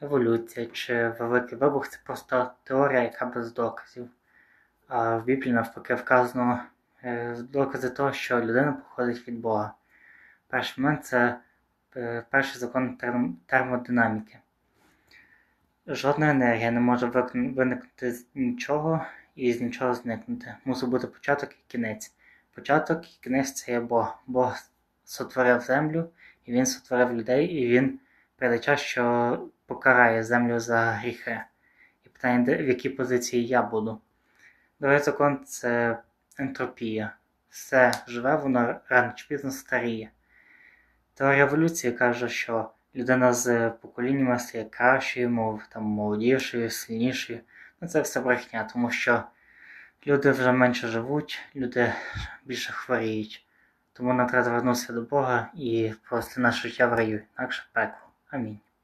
еволюція чи великий вибух це просто теорія, яка без доказів. А в Біблії навпаки вказано е, докази того, що людина походить від Бога. Перший момент це е, перший закон термодинаміки. Жодна енергія не може виникнути з нічого і з нічого зникнути. Мусить бути початок і кінець. Початок і кінець це є Бог. Бог сотворив землю, і Він сотворив людей, і Він прийде час, що покарає землю за гріхи. І питання, в якій позиції я буду. Другий закон це ентропія. Все живе, воно рано чи пізно старіє. Теорія еволюції каже, що людина з поколіннями стає кращою, мов там молодішою, сильнішою. Ну це все брехня, тому що люди вже менше живуть, люди більше хворіють. Тому нам треба звернутися до Бога і просто наше життя в раю, інакше пекло. Amém.